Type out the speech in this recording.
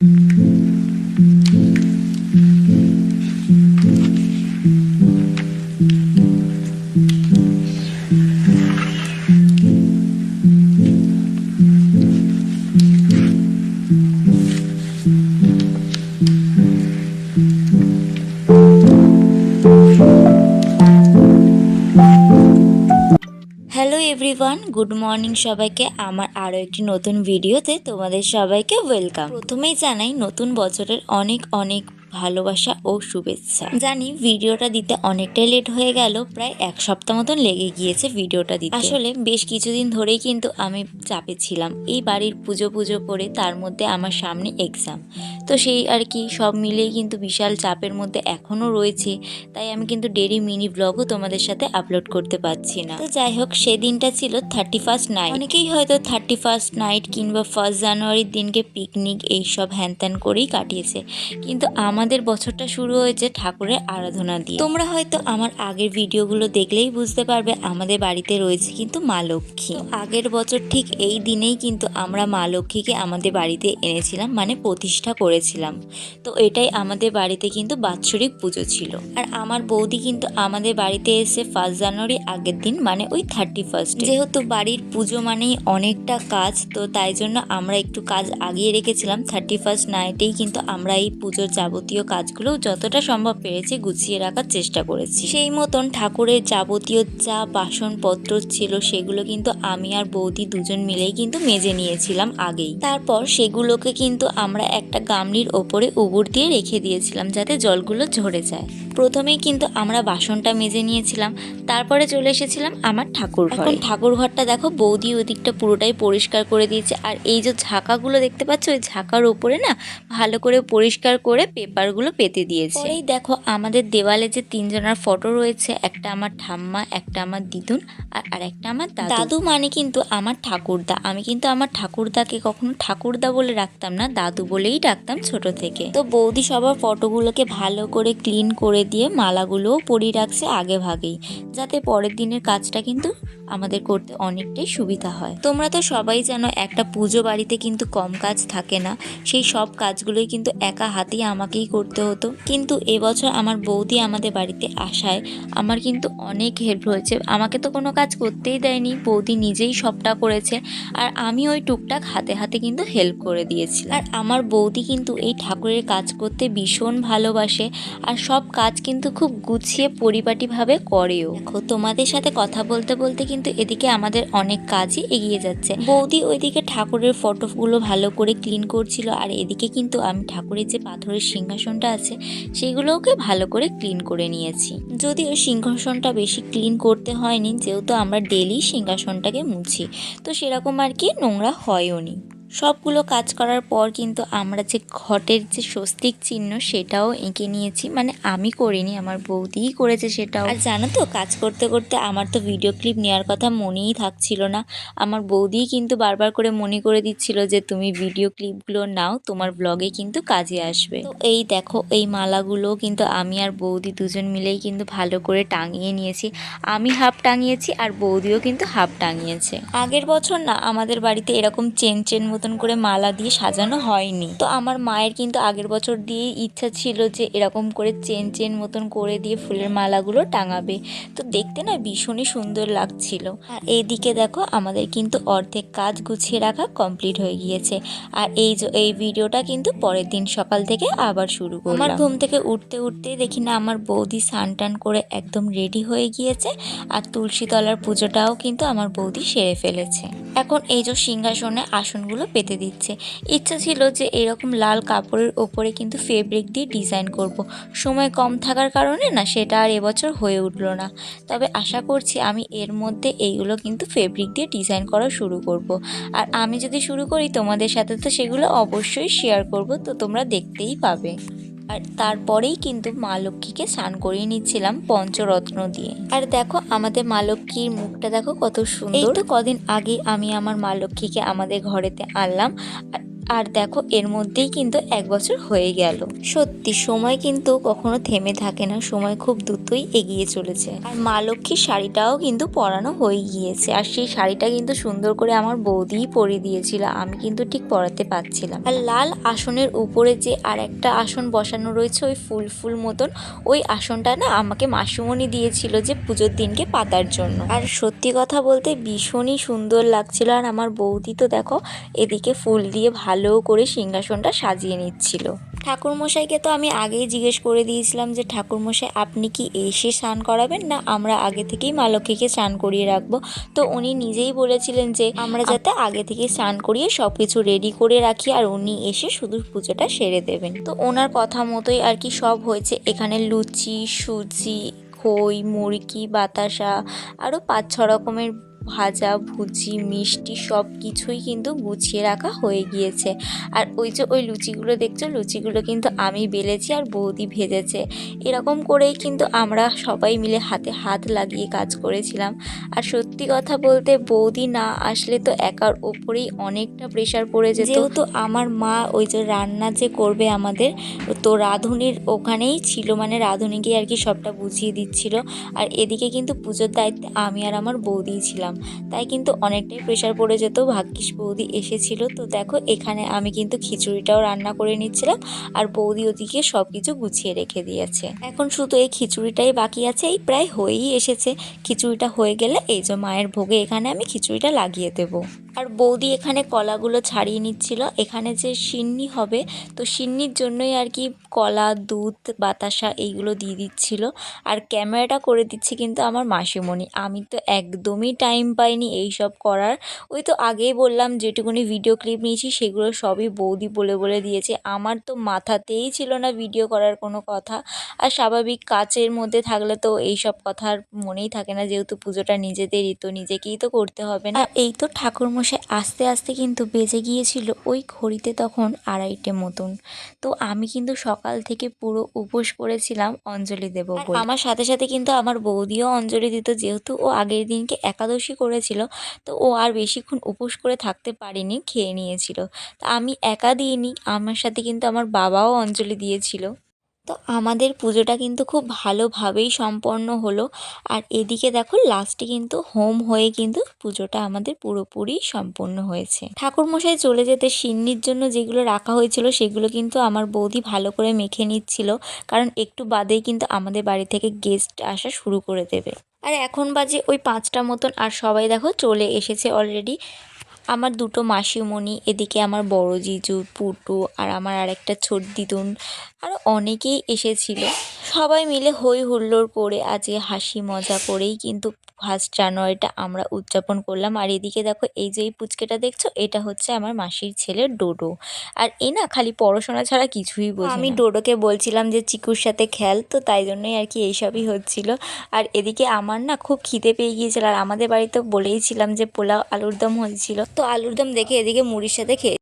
Mm-hmm. Everyone good morning সবাইকে। আমার আরও একটি নতুন ভিডিওতে তোমাদের সবাইকে ওয়েলকাম প্রথমেই জানাই, নতুন বছরের অনেক অনেক ভালোবাসা ও শুভেচ্ছা। জানি ভিডিওটা দিতে অনেকটাই লেট হয়ে গেল, প্রায় এক সপ্তাহ মতন লেগে গিয়েছে ভিডিওটা দিতে। আসলে বেশ কিছুদিন ধরেই কিন্তু আমি চাপে ছিলাম। এই বাড়ির পুজো পুজো করে তার মধ্যে আমার সামনে এক্সাম তো সেই আর কি সব মিলিয়ে কিন্তু বিশাল চাপের মধ্যে এখনও রয়েছে। তাই আমি কিন্তু ডেরি মিনি ব্লগও তোমাদের সাথে আপলোড করতে পারছি না। তো যাই হোক, সেদিনটা ছিল থার্টি ফার্স্ট নাইট অনেকেই হয়তো থার্টি ফার্স্ট নাইট কিংবা ফার্স্ট জানুয়ারির দিনকে পিকনিক এইসব হ্যান ত্যান করেই কাটিয়েছে। কিন্তু আমাদের বছরটা শুরু হয়েছে ঠাকুরের আরাধনা দিয়ে। তোমরা হয়তো আমার আগের ভিডিওগুলো দেখলেই বুঝতে পারবে, আমাদের বাড়িতে রয়েছে কিন্তু মা লক্ষ্মী। আগের বছর ঠিক এই দিনেই কিন্তু আমরা মা লক্ষ্মীকে আমাদের বাড়িতে এনেছিলাম মানে প্রতিষ্ঠা করেছিলাম। তো এটাই আমাদের বাড়িতে কিন্তু বাৎসরিক পুজো ছিল। আর আমার বৌদি কিন্তু আমাদের বাড়িতে এসে ফার্স্ট জানুয়ারি আগের দিন মানে ওই থার্টি ফার্স্ট যেহেতু বাড়ির পুজো মানেই অনেকটা কাজ, তো তাই জন্য আমরা একটু কাজ আগিয়ে রেখেছিলাম। থার্টি ফার্স্ট নাইটেই কিন্তু আমরা এই পুজোর যাবতীয় কাজগুলো যতটা সম্ভব পেরেছি গুছিয়ে রাখার চেষ্টা করেছি। সেই মতন ঠাকুরের যাবতীয় যা বাসনপত্র ছিল সেগুলো কিন্তু আমি আর বৌদি দুজন মিলেই কিন্তু মেজে নিয়েছিলাম আগেই। তারপর সেগুলোকে কিন্তু আমরা একটা গামলির ওপরে উবুর দিয়ে রেখে দিয়েছিলাম যাতে জলগুলো ঝরে যায়। প্রথমেই কিন্তু আমরা বাসনটা মেজে নিয়েছিলাম, তারপরে চলে এসেছিলাম আমার ঠাকুর ঘরে। ঠাকুর ঘরটা দেখো, বৌদি ওদিকটা পুরোটাই পরিষ্কার করে দিয়েছে। আর এই যে ঝাঁকাগুলো দেখতে পাচ্ছ, ওই ঝাঁকার ওপরে না ভালো করে পরিষ্কার করে পেপারগুলো পেতে দিয়েছে। এই দেখো আমাদের দেওয়ালে যে তিনজনের ফটো রয়েছে একটা আমার ঠাম্মা একটা আমার দিদুন আর আরেকটা আমার দাদু। দাদু মানে কিন্তু আমার ঠাকুরদা। আমি কিন্তু আমার ঠাকুরদাকে কখনো ঠাকুরদা বলে রাখতাম না দাদু বলেই ডাকতাম ছোট থেকে। তো বৌদি সবার ফটোগুলোকে ভালো করে ক্লিন করে দিয়ে মালাগুলোও পরিয়ে রাখছে আগে ভাগেই যাতে পরের দিনের কাজটা কিন্তু আমাদের করতে অনেকটাই সুবিধা হয়। তোমরা তো সবাই জানো একটা পুজো বাড়িতে কিন্তু কম কাজ থাকে না সেই সব কাজগুলোই কিন্তু একা হাতেই আমাকেই করতে হতো। কিন্তু এবছর আমার বৌদি আমাদের বাড়িতে আসায় আমার কিন্তু অনেক হেল্প হয়েছে। আমাকে তো কোনো কাজ করতেই দেয়নি। বৌদি নিজেই সবটা করেছে। আর আমি ওই টুকটাক হাতে হাতে কিন্তু হেল্প করে দিয়েছি আর আমার বৌদি কিন্তু এই ঠাকুরের কাজ করতে ভীষণ ভালোবাসে। আর সব কাজ কিন্তু খুব গুছিয়ে পরিপাটিভাবে করেও। তোমাদের সাথে কথা বলতে বলতে কিন্তু এদিকে আমাদের অনেক কাজই এগিয়ে যাচ্ছে। বৌদি ওইদিকে ঠাকুরের ফটোগুলো ভালো করে ক্লিন করছিল। আর এদিকে কিন্তু আমি ঠাকুরের যে পাথরের সিংহাসনটা আছে, সেগুলোকে ভালো করে ক্লিন করে নিয়েছি। যদিও সিংহাসনটা বেশি ক্লিন করতে হয়নি, যেহেতু আমরা ডেলি সিংহাসনটাকে মুছি, তো সেরকম আর কি নোংরা হয়ও নি সবগুলো কাজ করার পর কিন্তু আমরা যে ঘটের যে স্বস্তিক চিহ্ন সেটাও এঁকে নিয়েছি। মানে আমি করিনি, আমার বৌদিই করেছে সেটাও। আর জানো তো, কাজ করতে করতে আমার তো ভিডিও ক্লিপ নেওয়ার কথা মনেই থাকছিল না। আমার বৌদিই কিন্তু বারবার করে মনে করে দিচ্ছিল যে তুমি ভিডিও ক্লিপগুলো নাও, তোমার ব্লগে কিন্তু কাজে আসবে। তো এই দেখো, এই মালাগুলো কিন্তু আমি আর বৌদি দুজন মিলেই কিন্তু ভালো করে টাঙিয়ে নিয়েছি। আমি হাফ টাঙিয়েছি আর বৌদিও কিন্তু হাফ টাঙিয়েছে। আগের বছর না, আমাদের বাড়িতে এরকম চেন চেন মতন করে মালা দিয়ে সাজানো হয়নি। তো আমার মায়ের কিন্তু আগের বছর দিয়ে ইচ্ছা ছিল যে এরকম করে চেন চেন মতন করে দিয়ে ফুলের মালাগুলো টাঙাবে। তো দেখতে না ভীষণই সুন্দর লাগছিল। আর এইদিকে দেখো, আমাদের কিন্তু অর্ধেক কাজ গুছিয়ে রাখা কমপ্লিট হয়ে গিয়েছে। আর এই যে, এই ভিডিওটা কিন্তু পরের দিন সকাল থেকে আবার শুরু করলাম। আমার ঘুম থেকে উঠতে উঠতে দেখি না আমার বৌদি স্নান টান করে একদম রেডি হয়ে গিয়েছে। আর তুলসী তলার পুজোটাও কিন্তু আমার বৌদি সেরে ফেলেছে। এখন এই যে সিংহাসনে আসনগুলো পেতে দিচ্ছে ইচ্ছা ছিল যে এরকম লাল কাপড়ের ওপরে কিন্তু ফেব্রিক দিয়ে ডিজাইন করব। সময় কম থাকার কারণে না সেটা আর এবছর হয়ে উঠল না তবে আশা করছি আমি এর মধ্যে এইগুলো কিন্তু ফেব্রিক দিয়ে ডিজাইন করা শুরু করব। আর আমি যদি শুরু করি তোমাদের সাথে তো সেগুলো অবশ্যই শেয়ার করব, তো তোমরা দেখতেই পাবে আর তারপরেই কিন্তু মা লক্ষ্মীকে স্নান করিয়ে নিচ্ছিলাম পঞ্চরত্ন দিয়ে। আর দেখো আমাদের মা লক্ষ্মীর মুখটা দেখো কত সুন্দর। এই তো কদিন আগে আমি আমার মা লক্ষ্মীকে আমাদের ঘরেতে আনলাম। আর আর দেখো, এর মধ্যেই কিন্তু এক বছর হয়ে গেল। সত্যি, সময় কিন্তু কখনো থেমে থাকে না, সময় খুব দ্রুতই এগিয়ে চলেছে। আর মা লক্ষ্মীর শাড়িটাও কিন্তু পরানো হয়ে গিয়েছে, আর সেই শাড়িটা কিন্তু সুন্দর করে আমার বৌদিই পরিয়ে দিয়েছিল, আমি কিন্তু ঠিক পরাতে পারছিলাম। আর লাল আসনের উপরে যে আর একটা আসন বসানো রয়েছে, ওই ফুল ফুল মতন, ওই আসনটা না আমাকে মাসুমণি দিয়েছিল যে পুজোর দিনকে পাতার জন্য। আর সত্যি কথা বলতে ভীষণই সুন্দর লাগছিল, আর আমার বৌদি তো দেখো, এদিকে ফুল দিয়ে ভালো করে সিংহাসনটা সাজিয়ে নিচ্ছিল। ঠাকুরমশাইকে তো আমি আগেই জিজ্ঞেস করে দিয়েছিলাম যে ঠাকুরমশাই আপনি কি এসে স্নান করাবেন না আমরা আগে থেকেই মা লক্ষ্মীকে স্নান করিয়ে রাখব? তো উনি নিজেই বলেছিলেন যে আমরা যাতে আগে থেকে স্নান করিয়ে সব কিছু রেডি করে রাখি আর উনি এসে শুধু পুজোটা সেরে দেবেন। তো ওনার কথা মতোই আর কি সব হয়েছে। এখানে লুচি সুজি খই মুরগি বাতাসা আরও পাঁচ ছ রকমের ভাজা, ভুজি, মিষ্টি সব কিছুই কিন্তু গুছিয়ে রাখা হয়ে গিয়েছে। আর ওই যে ওই লুচিগুলো দেখছ? লুচিগুলো কিন্তু আমি বেলেছি আর বৌদি ভেজেছে। এরকম করেই কিন্তু আমরা সবাই মিলে হাতে হাত লাগিয়ে কাজ করেছিলাম। আর সত্যি কথা বলতে বৌদি না আসলে তো একার ওপরেই অনেকটা প্রেশার পড়ে যেত। যেহেতু আমার মা ওই যে রান্না যে করবে আমাদের, তো রাঁধুনির ওখানেই ছিল। মানে রাঁধুনিকেই আর কি সবটা বুঝিয়ে দিচ্ছিল। আর এদিকে কিন্তু পুজোর দায়িত্বে আমি আর আমার বৌদিই ছিলাম। তাই কিন্তু অনেকটাই প্রেশার পড়ে যেত। ভাগ্যিস বৌদি এসেছিল। তো দেখো, এখানে আমি কিন্তু খিচুড়িটাও রান্না করে নিচ্ছিলাম আর বৌদি ওদিকে সব কিছু গুছিয়ে রেখে দিয়েছে। এখন শুধু এই খিচুড়িটাই বাকি আছে। এই প্রায় হয়েই এসেছে। খিচুড়িটা হয়ে গেলে এই যে মায়ের ভোগে এখানে আমি খিচুড়িটা লাগিয়ে দেবো। আর বৌদি এখানে কলাগুলো ছাড়িয়ে নিচ্ছিল। এখানে যে সিন্নি হবে, তো সিন্নির জন্যই আর কি কলা, দুধ, বাতাসা এইগুলো দিয়ে দিচ্ছিল। আর ক্যামেরাটা করে দিচ্ছে কিন্তু আমার মাসিমণি। আমি তো একদমই টাইম পাইনি এই সব করার। ওই তো আগেই বললাম যেটুকুনি ভিডিও ক্লিপ নিয়েছি সেগুলো সবই বৌদি বলে বলে দিয়েছে। আমার তো মাথাতেই ছিল না ভিডিও করার কোনো কথা। আর স্বাভাবিক কাচের মধ্যে থাকলে তো এই সব কথা আর মনেই থাকে না, যেহেতু পুজোটা নিজেদেরই তো নিজেকেই তো করতে হবে না। এই তো ঠাকুরমশাই আস্তে আস্তে কিন্তু বেজে গিয়েছিল ওই ঘড়িতে তখন আড়াইটে মতন। তো আমি কিন্তু সকাল থেকে পুরো উপোস করেছিলাম অঞ্জলি দেব আমার সাথে সাথে কিন্তু আমার বৌদিও অঞ্জলি দিত যেহেতু ও আগের দিনকে একাদশী করেছিল তো ও আর বেশিক্ষণ উপোস করে থাকতে পারেনি খেয়ে নিয়েছিল। তা আমি একা দিইনি আমার সাথে কিন্তু আমার বাবাও অঞ্জলি দিয়েছিল। তো আমাদের পুজোটা কিন্তু খুব ভালোভাবেই সম্পন্ন হলো। আর এদিকে দেখো লাস্টে কিন্তু হোম হয়ে কিন্তু পুজোটা আমাদের পুরোপুরি সম্পন্ন হয়েছে। ঠাকুরমশাই চলে যেতে সিন্নির জন্য যেগুলো রাখা হয়েছিল সেগুলো কিন্তু আমার বৌদি ভালো করে মেখে নিচ্ছিল, কারণ একটু বাদেই কিন্তু আমাদের বাড়ি থেকে গেস্ট আসা শুরু করে দেবে। আর এখন বাজে ওই পাঁচটা মতন, আর সবাই দেখো চলে এসেছে অলরেডি আমার দুটো মাসিমণি এদিকে আমার বড় জিজু পুটু আর আমার আরেকটা ছোট দিদুন আরও অনেকেই এসেছিল। সবাই মিলে হই হুল্লোড় করে আজকে হাসি মজা করেই কিন্তু ফার্স্ট জানুয়ারিটা আমরা উদযাপন করলাম। আর এদিকে দেখো এই যে এই পুচকেটা দেখছ এটা হচ্ছে আমার মাসির ছেলে ডোডো। আর এ না খালি পড়াশোনা ছাড়া কিছুই বোঝে আমি ডোডোকে বলছিলাম যে চিকুর সাথে খেল তো তাই জন্যই আর কি এইসবই হচ্ছিল। আর এদিকে আমার না খুব খিদে পেয়ে গিয়েছিল। আর আমাদের বাড়িতে বলেইছিলাম যে পোলাও আলুর দম হয়েছিল। তো আলুর দম দেখে এদিকে মুড়ির সাথে খেয়ে